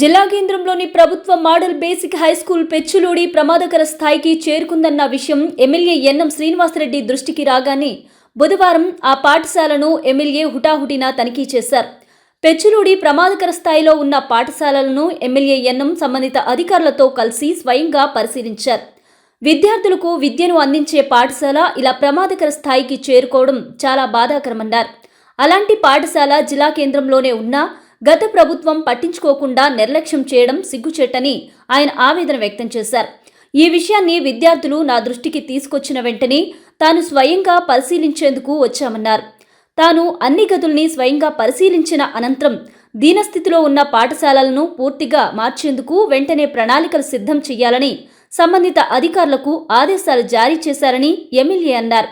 జిల్లా కేంద్రంలోని ప్రభుత్వ మోడల్ బేసిక్ హై స్కూల్ పెచ్చులూడి ప్రమాదకర స్థాయికి చేరుకుందన్న విషయం ఎమ్మెల్యే ఎన్ఎం శ్రీనివాసరెడ్డి దృష్టికి రాగానే బుధవారం ఆ పాఠశాలను ఎమ్మెల్యే హుటాహుటిన తనిఖీ చేశారు. పెచ్చులూడి ప్రమాదకర స్థాయిలో ఉన్న పాఠశాలలను ఎమ్మెల్యే ఎన్ఎం సంబంధిత అధికారులతో కలిసి స్వయంగా పరిశీలించారు. విద్యార్థులకు విద్యను అందించే పాఠశాల ఇలా ప్రమాదకర స్థాయికి చేరుకోవడం చాలా బాధాకరమన్నారు. అలాంటి పాఠశాల జిల్లా కేంద్రంలోనే ఉన్నా గత ప్రభుత్వం పట్టించుకోకుండా నిర్లక్ష్యం చేయడం సిగ్గుచేటని ఆయన ఆవేదన వ్యక్తం చేశారు. ఈ విషయాన్ని విద్యార్థులు నా దృష్టికి తీసుకొచ్చిన వెంటనే తాను స్వయంగా పరిశీలించేందుకు వచ్చామన్నారు. తాను అన్ని గదుల్ని స్వయంగా పరిశీలించిన అనంతరం దీనస్థితిలో ఉన్న పాఠశాలలను పూర్తిగా మార్చేందుకు వెంటనే ప్రణాళికలు సిద్ధం చేయాలని సంబంధిత అధికారులకు ఆదేశాలు జారీ చేశారని ఎమ్మెల్యే అన్నారు.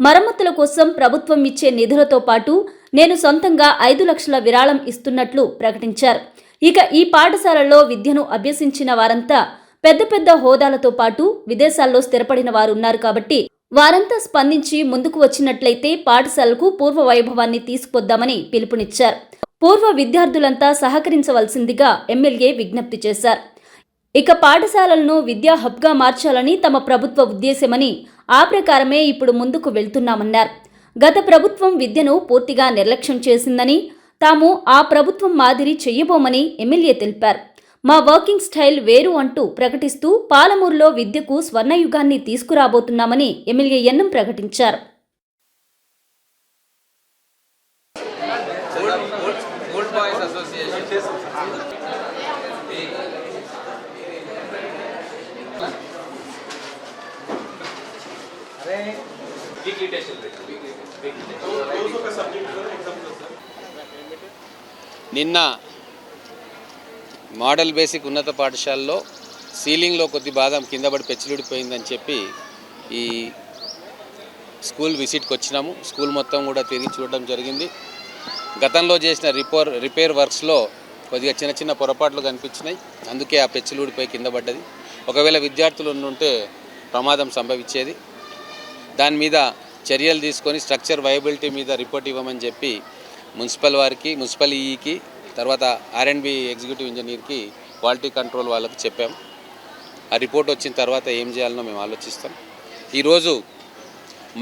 మరమ్మతుల కోసం ప్రభుత్వం ఇచ్చే నిధులతో పాటు నేను సొంతంగా ఐదు లక్షల విరాళం ఇస్తున్నట్లు ప్రకటించారు. ఇక ఈ పాఠశాలలో విద్యను అభ్యసించిన వారంతా పెద్ద పెద్ద హోదాలతో పాటు విదేశాల్లో స్థిరపడిన వారు ఉన్నారు కాబట్టి వారంతా స్పందించి ముందుకు వచ్చినట్లయితే పాఠశాలకు పూర్వ వైభవాన్ని తీసుకొద్దామని పిలుపునిచ్చారు. పూర్వ విద్యార్థులంతా సహకరించవలసిందిగా ఎమ్మెల్యే విజ్ఞప్తి చేశారు. ఇక పాఠశాలలను విద్యా హబ్గా మార్చాలని తమ ప్రభుత్వ ఉద్దేశమని ఆ ప్రకారమే ఇప్పుడు ముందుకు వెళ్తున్నామన్నారు. గత ప్రభుత్వం విద్యను పూర్తిగా నిర్లక్ష్యం చేసిందని తాము ఆ ప్రభుత్వం మాదిరి చెయ్యబోమని ఎమ్మెల్యే తెలిపారు. మా వర్కింగ్ స్టైల్ వేరు అంటూ ప్రకటిస్తూ పాలమూరులో విద్యకు స్వర్ణయుగాన్ని తీసుకురాబోతున్నామని ఎమ్మెల్యే ఎన్నం ప్రకటించారు. వీక్లీ టెస్ట్ నిన్న మోడల్ బేసిక్ ఉన్నత పాఠశాలలో సీలింగ్లో కొద్ది బాదం కింద పడి పెచ్చిలుడిపోయిందని చెప్పి ఈ స్కూల్ విజిట్కి వచ్చినాము. స్కూల్ మొత్తం కూడా తిరిగి చూడడం జరిగింది. గతంలో చేసిన రిపేర్ రిపేర్ వర్క్స్లో కొద్దిగా చిన్న చిన్న పొరపాట్లు కనిపించినాయి. అందుకే ఆ పెచ్చిలుడిపోయి కింద పడ్డది. ఒకవేళ విద్యార్థులు ఉంటే ప్రమాదం సంభవించేది. దాని మీద చర్యలు తీసుకొని స్ట్రక్చర్ వైబిలిటీ మీద రిపోర్ట్ ఇవ్వమని చెప్పి మున్సిపల్ వారికి మున్సిపల్ ఈఈకి తర్వాత ఆర్ఎండ్బి ఎగ్జిక్యూటివ్ ఇంజనీర్కి క్వాలిటీ కంట్రోల్ వాళ్ళకి చెప్పాం. ఆ రిపోర్ట్ వచ్చిన తర్వాత ఏం చేయాలనో మేము ఆలోచిస్తాం. ఈరోజు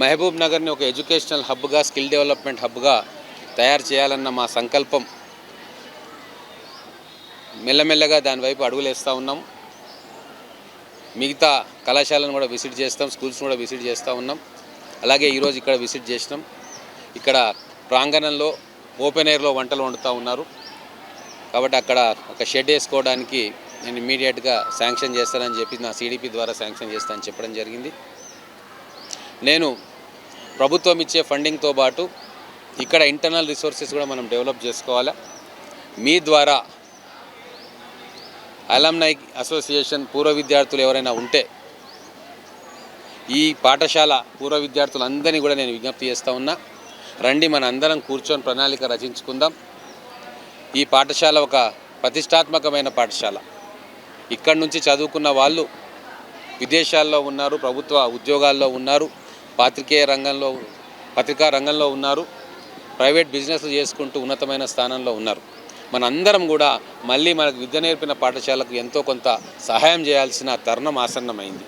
మహబూబ్ నగర్ని ఒక ఎడ్యుకేషనల్ హబ్గా స్కిల్ డెవలప్మెంట్ హబ్గా తయారు చేయాలన్న మా సంకల్పం మెల్లమెల్లగా దాని వైపు అడుగులు వేస్తూ ఉన్నాం. మిగతా కళాశాలను కూడా విజిట్ చేస్తాం స్కూల్స్ కూడా విజిట్ చేస్తూ ఉన్నాం. అలాగే ఈరోజు ఇక్కడ విజిట్ చేసినాం. ఇక్కడ ప్రాంగణంలో ఓపెన్ ఎయిర్లో వంటలు వండుతూ ఉన్నారు. కాబట్టి అక్కడ ఒక షెడ్ వేసుకోవడానికి నేను ఇమీడియట్గా శాంక్షన్ చేస్తానని చెప్పి నా సిడిపి ద్వారా శాంక్షన్ చేస్తానని చెప్పడం జరిగింది. నేను ప్రభుత్వం ఇచ్చే ఫండింగ్తో పాటు ఇక్కడ ఇంటర్నల్ రిసోర్సెస్ కూడా మనం డెవలప్ చేసుకోవాలా? మీ ద్వారా అలమ్నై అసోసియేషన్ పూర్వ విద్యార్థులు ఎవరైనా ఉంటే ఈ పాఠశాల పూర్వ విద్యార్థులందరినీ కూడా నేను విజ్ఞప్తి చేస్తూ ఉన్నా. రండి మన అందరం కూర్చొని ప్రణాళిక రచించుకుందాం. ఈ పాఠశాల ఒక ప్రతిష్టాత్మకమైన పాఠశాల. ఇక్కడి నుంచి చదువుకున్న వాళ్ళు విదేశాల్లో ఉన్నారు ప్రభుత్వ ఉద్యోగాల్లో ఉన్నారు పాత్రికేయ రంగంలో పత్రికా రంగంలో ఉన్నారు ప్రైవేట్ బిజినెస్ చేసుకుంటూ ఉన్నతమైన స్థానంలో ఉన్నారు. మనందరం కూడా మళ్ళీ మనకు విద్య నేర్పిన పాఠశాలకు ఎంతో కొంత సహాయం చేయాల్సిన తరుణం ఆసన్నమైంది.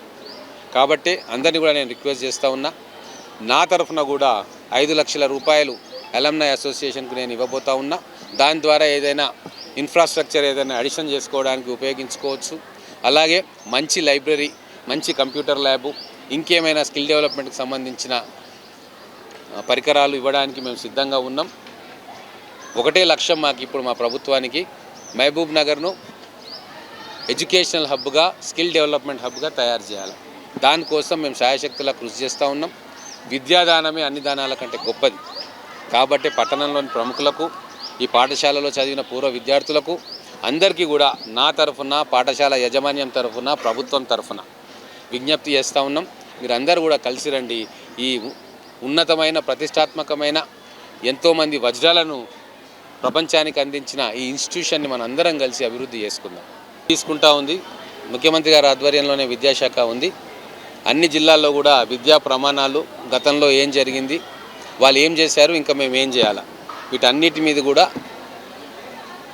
కాబట్టి అందరినీ కూడా నేను రిక్వెస్ట్ చేస్తూ ఉన్నా. నా తరఫున కూడా ఐదు లక్షల రూపాయలు అలమ్నై అసోసియేషన్కు నేను ఇవ్వబోతా ఉన్నా. దాని ద్వారా ఏదైనా ఇన్ఫ్రాస్ట్రక్చర్ ఏదైనా అడిషన్ చేసుకోవడానికి ఉపయోగించుకోవచ్చు. అలాగే మంచి లైబ్రరీ మంచి కంప్యూటర్ ల్యాబు ఇంకేమైనా స్కిల్ డెవలప్మెంట్కి సంబంధించిన పరికరాలు ఇవ్వడానికి మేము సిద్ధంగా ఉన్నాం. ఒకటే లక్ష్యం మాకు ఇప్పుడు మా ప్రభుత్వానికి. మహబూబ్ నగర్ను ఎడ్యుకేషనల్ హబ్గా స్కిల్ డెవలప్మెంట్ హబ్గా తయారు చేయాలి. దానికోసం మేము శాయశక్తులా కృషి చేస్తూ ఉన్నాం. విద్యాదానమే అన్ని దానాల కంటే గొప్పది. కాబట్టి పట్టణంలోని ప్రముఖులకు ఈ పాఠశాలలో చదివిన పూర్వ విద్యార్థులకు అందరికీ కూడా నా తరఫున పాఠశాల యాజమాన్యం తరఫున ప్రభుత్వం తరఫున విజ్ఞప్తి చేస్తూ ఉన్నాం. మీరందరూ కూడా కలిసి రండి. ఈ ఉన్నతమైన ప్రతిష్టాత్మకమైన ఎంతోమంది వజ్రాలను ప్రపంచానికి అందించిన ఈ ఇన్స్టిట్యూషన్ని మనం అందరం కలిసి అభివృద్ధి చేసుకుందాం. తీసుకుంటా ఉంది. ముఖ్యమంత్రి గారి ఆధ్వర్యంలోనే విద్యాశాఖ ఉంది. అన్ని జిల్లాల్లో కూడా విద్యా ప్రమాణాలు గతంలో ఏం జరిగింది వాళ్ళు ఏం చేశారు ఇంకా మేము ఏం చేయాలా? వీటన్నిటి మీద కూడా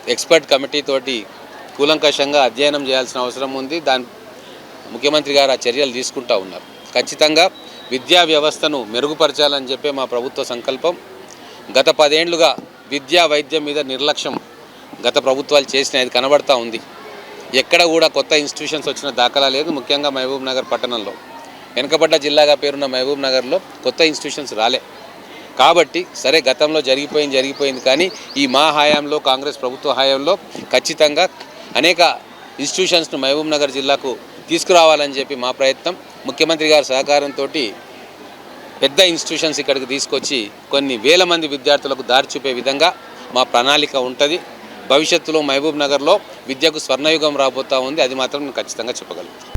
ఎక్స్పర్ట్ కమిటీ తోటి కూలంకషంగా అధ్యయనం చేయాల్సిన అవసరం ఉంది. దాని ముఖ్యమంత్రి గారు ఆ చర్యలు తీసుకుంటూ ఉన్నారు. ఖచ్చితంగా విద్యా వ్యవస్థను మెరుగుపరచాలని చెప్పే మా ప్రభుత్వ సంకల్పం. గత పదేండ్లుగా విద్యా వైద్యం మీద నిర్లక్ష్యం గత ప్రభుత్వాలు చేసినది కనబడతా ఉంది. ఎక్కడ కూడా కొత్త ఇన్స్టిట్యూషన్స్ వచ్చిన దాఖలా లేదు. ముఖ్యంగా మహబూబ్ నగర్ పట్టణంలో. వెనుకబడ్డ జిల్లాగా పేరున్న మహబూబ్ నగర్లో కొత్త ఇన్స్టిట్యూషన్స్ రాలే. కాబట్టి సరే గతంలో జరిగిపోయింది జరిగిపోయింది. కానీ ఈ మా హయాంలో కాంగ్రెస్ ప్రభుత్వ హయాంలో ఖచ్చితంగా అనేక ఇన్స్టిట్యూషన్స్ను మహబూబ్ నగర్ జిల్లాకు తీసుకురావాలని చెప్పి మా ప్రయత్నం. ముఖ్యమంత్రి గారి సహకారంతో పెద్ద ఇన్స్టిట్యూషన్స్ ఇక్కడికి తీసుకొచ్చి కొన్ని వేల మంది విద్యార్థులకు దారి చూపే విధంగా మా ప్రణాళిక ఉంటుంది. భవిష్యత్తులో మహబూబ్ నగర్లో విద్యకు స్వర్ణయుగం రాబోతా ఉంది. అది మాత్రం నేను ఖచ్చితంగా చెప్పగలుగుతాను